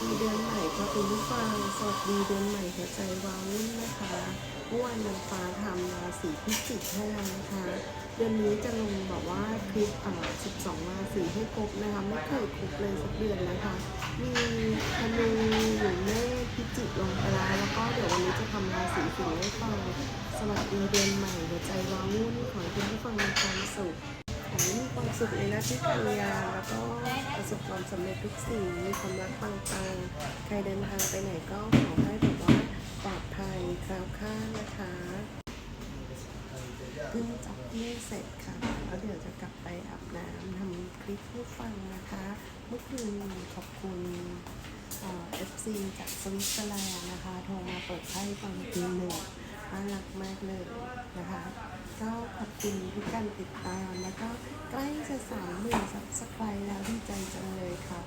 ดีเดือนใหม่ค่ะคุณผู้ฟังสวัสดีเดือนใหม่หัวใจวาวุ่นนะคะเมื่อวานนางฟ้าทำราศีพิจิกให้เรานะคะ เดือนนี้จะลงแบบว่าคลิปอ่า12ราศีให้ครบนะคะไม่เคยครบเลยสักเดือนนะคะ มีธนูอยู่เมษพิจิกลงไปแล้วแล้วก็เดี๋ยววันนี้จะทำราศีสิงห์ให้ฟังสวัสดีเดือนใหม่หัวใจวาววุ่นขอให้คุณผู้ฟังมีความสุข ขอให้มีความสุขในหน้าที่การงานแล้วก็ประสบความสำเร็จทุกสิ่งมีความรักต่างๆใครเดินทางไปไหนก็ขอให้แบบว่าปลอดภัยคล้วคลานะคะเพิ่งจ็อกกิ้เสร็จค่ะ แล้วเดี๋ยวจะกลับไปอาบน้ำทำคลิปให้ฟังนะคะ เมื่อคืนขอบคุณเอฟซีจากสวิตเซอร์แลนด์นะคะโทรมาเปิดไพ่ตอนตีหนึ่งน่ารักมากเลยนะคะ ก็ขอบคุณทุกการติดตาม แล้วก็ใกล้จะสามหมื่นซับสไครต์แล้วดีใจจังเลยค่ะ